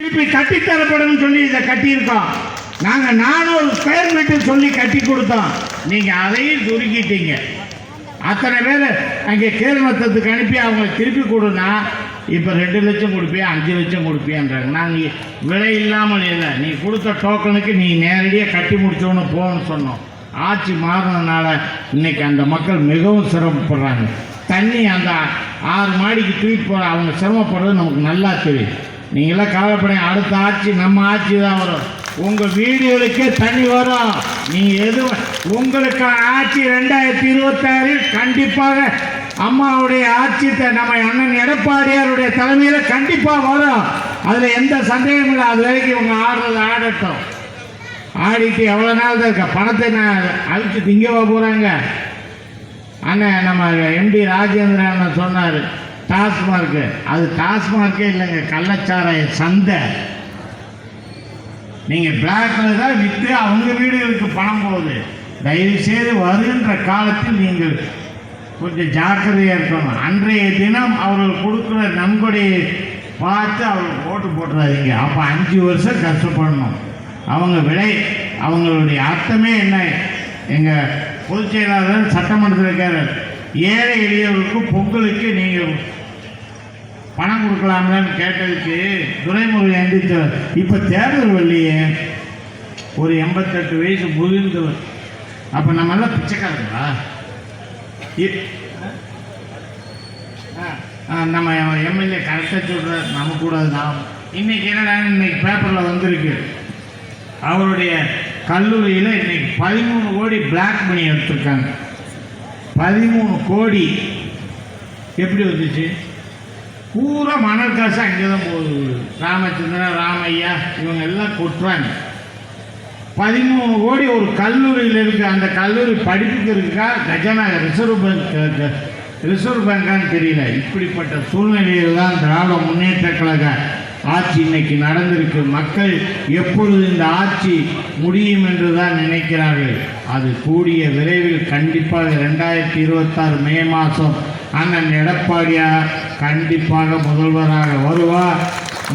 திருப்பி கட்டித்தரப்படும் சொல்லி இதை கட்டியிருக்கோம். நாங்கள் நானூறு ஸ்கொயர் மீட்டர் சொல்லி கட்டி கொடுத்தோம். நீங்கள் அதையும் சுருக்கிட்டீங்க. அத்தனை பேர் அங்கே கீழ்மத்தத்துக்கு அனுப்பி அவங்க திருப்பி கொடுனா இப்போ ரெண்டு லட்சம் கொடுப்பியா அஞ்சு லட்சம் கொடுப்பியான்றாங்க. நாங்கள் விலை இல்லாமல் இல்லை. நீ கொடுத்த டோக்கனுக்கு நீ நேரடியாக கட்டி முடிச்சோன்னு போகணும்னு சொன்னோம். ஆட்சி மாறினதுனால இன்னைக்கு அந்த மக்கள் மிகவும் சிரமப்படுறாங்க. தண்ணி அந்த ஆறு மாடிக்கு தூக்கி போகிற அவங்க சிரமப்படுறது நமக்கு நல்லா தெரியும். நீங்களாம் கவலைப்பட அடுத்த ஆட்சி நம்ம ஆட்சி தான் வரும். உங்கள் வீடுகளுக்கே தண்ணி வரும். நீங்கள் எது உங்களுக்கு ஆட்சி ரெண்டாயிரத்தி இருபத்தாறில் கண்டிப்பாக அம்மாவுடைய ஆட்சி த- நம்ம அண்ணன் எடப்பாடியாருடைய தலைமையில் கண்டிப்பாக வரும். அதில் எந்த சந்தேகமும் இல்லை. அது வரைக்கும் இவங்க ஆடுறது ஆடட்டும். ஆடிட்டு எவ்வளோ நாள் தான் இருக்க? பணத்தை நான் அழிச்சு திங்கவா போகிறாங்க அண்ணன் நம்ம எம்டி ராஜேந்திரன் சொன்னார். டாஸ்மார்க்கு. அது டாஸ்மார்க்கே இல்லைங்க கள்ளச்சாராய சந்தை. நீங்கள் பிளாக்ல தான் விற்று அவங்க வீடுகளுக்கு பணம் போகுது. தயவு செய்து வருகின்ற காலத்தில் நீங்கள் கொஞ்சம் ஜாக்கிரதையாக இருக்கணும். அன்றைய தினம் அவர்கள் கொடுக்குற நன்கொடையை பார்த்து அவர்கள் ஓட்டு போட்டுறாதீங்க. அப்போ அஞ்சு வருஷம் கஷ்டப்படணும். அவங்க விலை அவங்களுடைய அர்த்தமே என்ன? எங்கள் பொதுச் செயலாளர் சட்டமன்றத்தில் இருக்கார். ஏழை எளியவர்களுக்கு பொங்கலுக்கு நீங்கள் பணம் கொடுக்கலாமான்னு கேட்டதுக்கு துரைமுருகன் எந்திரிச்சு இப்போ தேர்தல் வள்ளியே ஒரு எண்பத்தெட்டு வயசு முதிர்ந்தவர். அப்போ நம்ம எல்லாம் பிச்சைக்காரங்களா? ஆ, ஆ, நம்ம எம்எல்ஏ கரெக்டாக சொல்கிற நம்ம கூட தான் இன்னைக்கு என்னடா இன்னைக்கு பேப்பரில் வந்திருக்கு. அவருடைய கல்லூரியில் இன்னைக்கு பதிமூணு கோடி பிளாக் மணி எடுத்திருக்காங்க. பதிமூணு கோடி. எப்படி வந்துச்சு? பூரா மணல் காசு அங்கே தான் போகுது. ராமச்சந்திரன் ராமையா இவங்க எல்லாம் கொட்டுறாங்க. பதிமூணு கோடி ஒரு கல்லூரியில் இருக்குது அந்த கல்லூரி படிப்புக்கு இருக்கா கஜனா ரிசர்வ் பேங்க் ரிசர்வ் பேங்கான்னு தெரியல. இப்படிப்பட்ட சூழ்நிலையில் தான் திராவிட முன்னேற்ற கழக ஆட்சி இன்னைக்கு நடந்திருக்கு. மக்கள் எப்பொழுது இந்த ஆட்சி முடியும் என்று தான் நினைக்கிறார்கள். அது கூடிய விரைவில் கண்டிப்பாக ரெண்டாயிரத்தி இருபத்தாறு மே மாதம் அண்ணன் எடப்பாடியார் கண்டிப்பாக முதல்வராக வருவார்.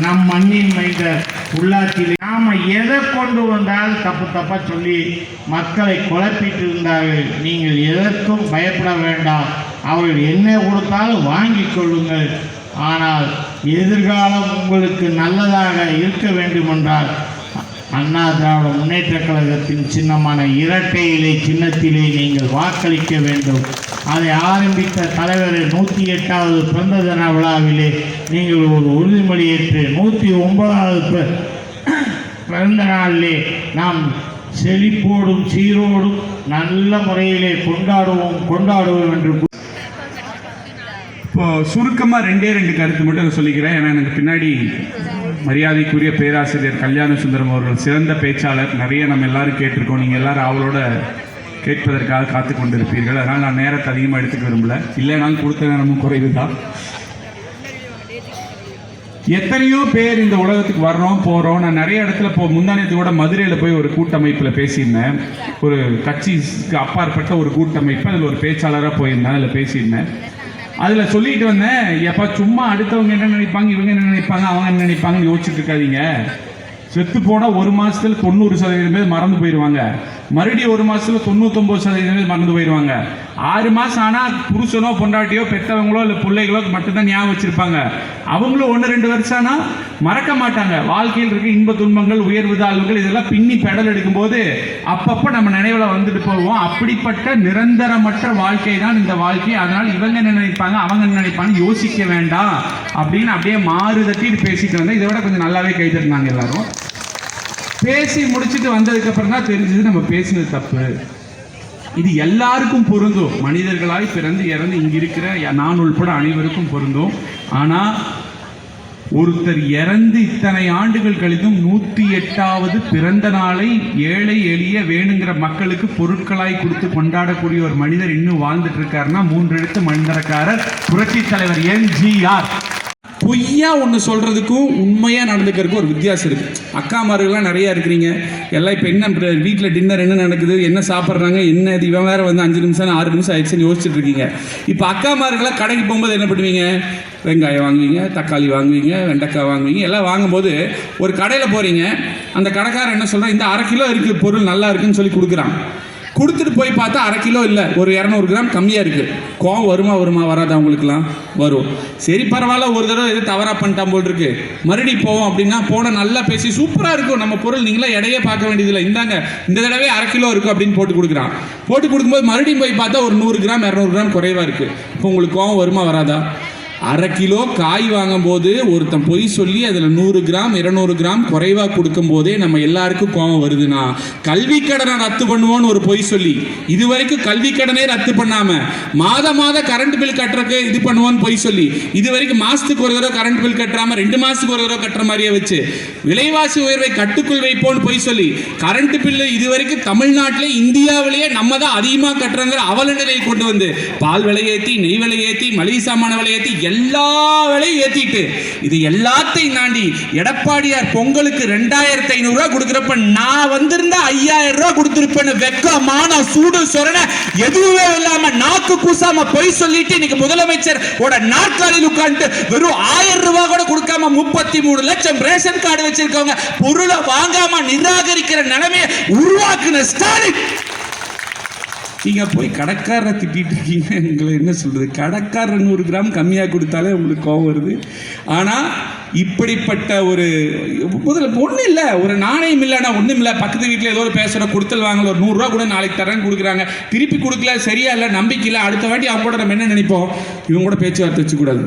நம் மண்ணின் மைந்தர் உள்ளாட்சியில் நாம் எதை கொண்டு வந்தாலும் தப்பு தப்பாக சொல்லி மக்களை குழப்பிட்டு இருந்தார்கள் நீங்கள் எதற்கும் பயப்பட வேண்டாம். அவர்கள் என்ன கொடுத்தாலும் வாங்கி கொள்ளுங்கள். ஆனால் எதிர்காலம் உங்களுக்கு நல்லதாக இருக்க வேண்டுமென்றால் அண்ணா திராவிட முன்னேற்ற கழகத்தின் சின்னமான இரட்டை இலை சின்னத்திலே நீங்கள் வாக்களிக்க வேண்டும். அதை ஆரம்பித்த தலைவர் நூற்றி எட்டாவது பிறந்த தின விழாவிலே நீங்கள் ஒரு உறுதிமொழி ஏற்று நூற்றி ஒன்பதாவது பிறந்த நாளிலே நாம் செழிப்போடும் சீரோடும் நல்ல முறையிலே கொண்டாடுவோம் கொண்டாடுவோம் என்று இப்போ சுருக்கமாக ரெண்டே ரெண்டு கருத்து மட்டும் சொல்லிக்கிறேன். ஏன்னா எனக்கு பின்னாடி மரியாதைக்குரிய பேராசிரியர் கல்யாண சுந்தரம் அவர்கள் சிறந்த பேச்சாளர். நிறைய நம்ம எல்லாரும் கேட்டிருக்கோம். நீங்கள் எல்லாரும் அவளோட கேட்பதற்காக காத்து கொண்டிருப்பீர்கள். அதனால் நான் நேரத்தை அதிகமாக எடுத்துக்க விரும்பல. இல்லைனாலும் கொடுத்த நேரமும் குறைவு தான் எத்தனையோ பேர் இந்த உலகத்துக்கு வர்றோம் போகிறோம் நான் நிறைய இடத்துல இப்போ முந்தானத்து கூட மதுரையில் போய் ஒரு கூட்டமைப்பில் பேசியிருந்தேன். ஒரு கட்சிக்கு அப்பாற்பட்ட ஒரு கூட்டமைப்பு அதில் ஒரு பேச்சாளராக போயிருந்தேன் அதில் பேசியிருந்தேன். அதில் சொல்லிட்டு வந்தேன் எப்பா சும்மா அடுத்தவங்க என்ன நினைப்பாங்க இவங்க என்ன நினைப்பாங்க அவங்க என்ன நினைப்பாங்கன்னு யோசிச்சுட்டு இருக்காதீங்க. செத்து போனால் ஒரு மாதத்தில் தொண்ணூறு சதவீதம் பேர் மறந்து போயிடுவாங்க மறுபடியும் ஒரு மாதத்தில் தொண்ணூத்தொம்பது சதவீதம் பேர் மறந்து போயிடுவாங்க ஆறு மாதம் ஆனால் புருஷனோ பொண்டாட்டியோ பெற்றவங்களோ இல்லை பிள்ளைகளோ மட்டும்தான் ஞாபகம் வச்சுருப்பாங்க. அவங்களும் ஒன்று ரெண்டு வருஷம் ஆனால் மறக்க மாட்டாங்க. வாழ்க்கையில் இருக்க இன்ப துன்பங்கள் உயர்வு தாழ்வுகள் இதெல்லாம் பின்னி பெடல் எடுக்கும்போது அப்பப்போ நம்ம நினைவில் வந்துட்டு போவோம். அப்படிப்பட்ட நிரந்தரமற்ற வாழ்க்கை தான் இந்த வாழ்க்கை. அதனால் இவங்க என்ன நினைப்பாங்க அவங்க என்ன நினைப்பாங்க யோசிக்க வேண்டாம். அப்படின்னு அப்படியே மாறு தட்டிட்டு பேசிட்டு வந்தேன். இதை விட கொஞ்சம் நல்லாவே கை தட்டினாங்க எல்லாரும். பேசி முடிச்சுட்டு வந்ததுக்கப்புறம் தான் தெரிஞ்சது நம்ம பேசினது தப்பு. இது எல்லாருக்கும் பொருந்தும். மனிதர்களாய் பிறந்து இறந்து இங்க இருக்கிற நான் உள்பட அனைவருக்கும் பொருந்தும். ஆனா ஒருத்தர் இறந்து இத்தனை ஆண்டுகள் கழிந்தும் நூத்தி எட்டாவது பிறந்த நாளை ஏழை எளிய வேணுங்கிற மக்களுக்கு பொருட்களாய் கொடுத்து கொண்டாடக்கூடிய ஒரு மனிதர் இன்னும் வாழ்ந்துட்டு இருக்காருன்னா மூன்று எழுத்து மனிதரக்காரர் புரட்சி தலைவர் எம்ஜிஆர் பொய்யா ஒன்று சொல்கிறதுக்கும் உண்மையாக நடந்துக்கிறதுக்கும் ஒரு வித்தியாசம் இருக்குது அக்காமார்கள்லாம் நிறையா இருக்கிறீங்க. எல்லாம் இப்போ என்ன வீட்டில் டின்னர் என்ன நடக்குது? என்ன சாப்பிட்றாங்க? என்ன இது? இவன் வேறு வந்து அஞ்சு நிமிஷம் ஆறு நிமிஷம் ஆயிடுச்சுன்னு யோசிச்சுட்டு இருக்கீங்க. இப்போ அக்காமார்களாக கடைக்கு போகும்போது என்ன பண்ணுவீங்க? வெங்காயம் வாங்குவீங்க தக்காளி வாங்குவீங்க வெண்டைக்காய் வாங்குவீங்க எல்லாம் வாங்கும்போது ஒரு கடையில் போகிறீங்க அந்த கடைக்காரன் என்ன சொல்கிறான் இந்த அரை கிலோ இருக்குது பொருள் நல்லா இருக்குன்னு சொல்லி கொடுக்குறான். கொடுத்துட்டு போய் பார்த்தா அரை கிலோ இல்லை ஒரு இரநூறு கிராம் கம்மியாக இருக்குது கோவம் வருமா வருமா வராதா உங்களுக்குலாம் வரும். சரி பரவாயில்ல ஒரு தடவை எது தவறாக பண்ணிட்டான் போல் இருக்கு. மறுபடி போவோம் அப்படின்னா போன நல்லா பேசி சூப்பராக இருக்கும். நம்ம பொருள் நீங்களே எடையே பார்க்க வேண்டியதில்லை. இந்தாங்க இந்த தடவை அரை கிலோ இருக்கும் அப்படின்னு போட்டு கொடுக்குறான். போட்டு கொடுக்கும்போது மறுபடியும் போய் பார்த்தா ஒரு நூறு கிராம் இரநூறு கிராம் குறைவாக இருக்குது இப்போ உங்களுக்கு கோவம் வருமா வராதா? அரை கிலோ காய் வாங்கும்போது ஒருத்தன் பொய் சொல்லி அதில் நூறு கிராம் இருநூறு கிராம் குறைவாக கொடுக்கும் போதே நம்ம எல்லாருக்கும் கோபம் வருதுன்னா கல்வி கடனை ரத்து பண்ணுவோன்னு ஒரு பொய் சொல்லி இது வரைக்கும் கல்வி கடனே ரத்து பண்ணாமல் மாத மாத கரண்ட் பில் கட்டுறதுக்கு இது பண்ணுவோன்னு பொய் சொல்லி இது வரைக்கும் மாதத்துக்கு ஒரு தடவை கரண்ட் பில் கட்டுறாமல் ரெண்டு மாதத்துக்கு ஒரு தடவை கட்டுற மாதிரியே வச்சு விலைவாசி உயர்வை கட்டுக்குள் வைப்போன்னு பொய் சொல்லி கரண்ட் பில்லு இது வரைக்கும் தமிழ்நாட்டிலே இந்தியாவிலேயே நம்ம தான் அதிகமாக கட்டுறங்கிற அவல நிலையை கொண்டு வந்து பால் விலை ஏற்றி நெய் விலை ஏற்றி மளிகை சாமான விலை ஏற்றி எல்லா விலையும் ஏத்திட்டு இது எல்லாத்தையும் தாண்டி எடப்பாடியார் பொங்கலுக்கு ரெண்டாயிரத்தி ஐநூறுரூவா கொடுக்குறப்ப நான் வந்திருந்தா ஐயாயிரம் ரூபா கொடுத்துருப்பேன்னு வெக்கமான சூடு சொரண எதுவுமே இல்லாம நாக்கு கூசாம பொய் சொல்லிட்டு இன்னைக்கு முதலமைச்சர் ஓட நாற்காலியில் உட்காந்து வெறும் ஆயிரம் ரூபாய் கூட கொடுக்காம முப்பத்தி மூணு லட்சம் ரேஷன் கார்டு வச்சிருக்கவங்க பொருளை வாங்காம நிராகரிக்கிற நிலைமையை உருவாக்குன ஸ்டாலின். நீங்க போய் கடைக்காரரை திட்டிட்டு இருக்கீங்க. உங்களை என்ன சொல்றது? கடைக்காரர் நூறு கிராம் கம்மியாக கொடுத்தாலே உங்களுக்கு கோவம் வருது. ஆனால் இப்படிப்பட்ட ஒரு முதல்ல ஒன்றும் இல்லை. ஒரு நாணயம் இல்லைன்னா ஒன்றும் இல்லை. பக்கத்து வீட்டில் ஏதோ ஒரு பேசுகிற கொடுத்தல் வாங்கல. ஒரு நூறுரூவா கூட நாளைக்கு தரேன்னு கொடுக்குறாங்க. திருப்பி கொடுக்கல சரியா இல்லை நம்பிக்கை இல்லை. அடுத்த வாட்டி அவங்க கூட நம்ம என்ன நினைப்போம்? இவங்க கூட பேச்சுவார்த்தை வச்சுக்கூடாது.